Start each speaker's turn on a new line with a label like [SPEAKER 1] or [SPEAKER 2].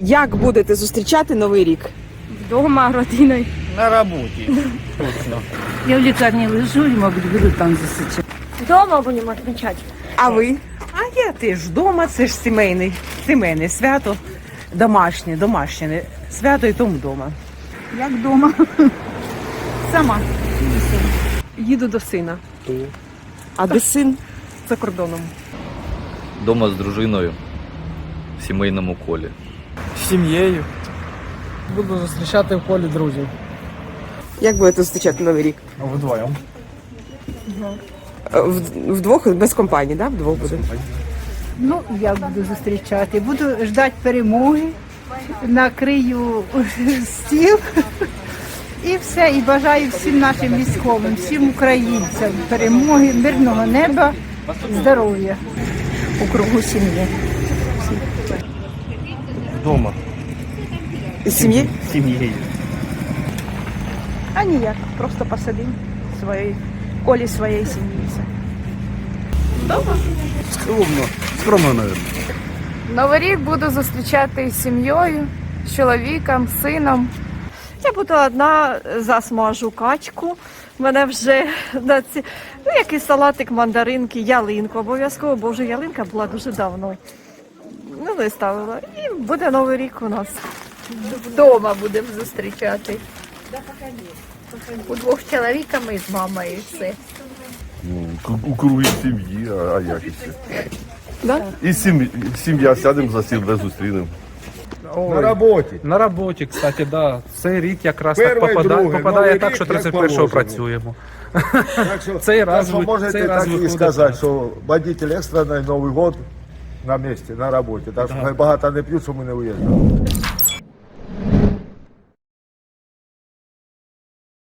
[SPEAKER 1] Як будете зустрічати новий рік?
[SPEAKER 2] Вдома родиною.
[SPEAKER 3] На роботі. Точно.
[SPEAKER 4] Я в лікарні лежу і, мабуть, буду там зустрічати.
[SPEAKER 2] Вдома будемо відмічати.
[SPEAKER 1] А ви?
[SPEAKER 5] А я теж вдома, це ж сімейний, сімейне свято, домашнє, домашнє свято і тому вдома.
[SPEAKER 4] Як вдома? Сама.
[SPEAKER 1] Їду до сина. А де син?
[SPEAKER 5] За кордоном.
[SPEAKER 6] Дома з дружиною в сімейному колі.
[SPEAKER 3] Сім'єю. Буду зустрічати в колі друзів.
[SPEAKER 1] Як будете зустрічати новий рік?
[SPEAKER 3] Вдвоєм.
[SPEAKER 1] Е, в- Вдвох без компанії, да? Вдвох буде.
[SPEAKER 4] Ну, я буду зустрічати. Буду ждати перемоги, накрию стіл і все. І бажаю всім нашим військовим, всім українцям перемоги, мирного неба, здоров'я у кругу сім'ї.
[SPEAKER 3] Вдома.
[SPEAKER 1] З сім'ї?
[SPEAKER 3] З сім'єю.
[SPEAKER 7] А ніяк, просто посадимо своєї колі своєї сім'ї. все.
[SPEAKER 3] Скромно. Скромно, мабуть.
[SPEAKER 2] Новий рік буду зустрічати з сім'єю, з чоловіком, з сином.
[SPEAKER 7] Я буду одна засмажу качку. Мене вже на ці ну, якийсь салатик, мандаринки, ялинку. Обов'язково, бо вже ялинка була дуже давно. Ну, не ставила. І буде новий рік у нас.
[SPEAKER 8] Вдома будемо зустрічати. Удвох з чоловіками і з мамою і все.
[SPEAKER 9] Ну, у кругі сім'ї, а, а як іще?
[SPEAKER 1] Да?
[SPEAKER 9] І сім, сім'я сядемо за стіл, де зустрінемо.
[SPEAKER 3] На роботі. На роботі, кстати, да. Цей рік якраз так
[SPEAKER 10] Перше і
[SPEAKER 3] попадає,
[SPEAKER 10] друге.
[SPEAKER 3] попадає так,
[SPEAKER 10] рік,
[SPEAKER 3] що 31-го працюємо.
[SPEAKER 10] Так що,
[SPEAKER 3] Цей раз
[SPEAKER 10] так що
[SPEAKER 3] ви-
[SPEAKER 10] можете
[SPEAKER 3] цей раз
[SPEAKER 10] і сказати, що водитель екстрений Новий год на місці, на роботі. Так що багато не п'ють, що ми не виїжджали.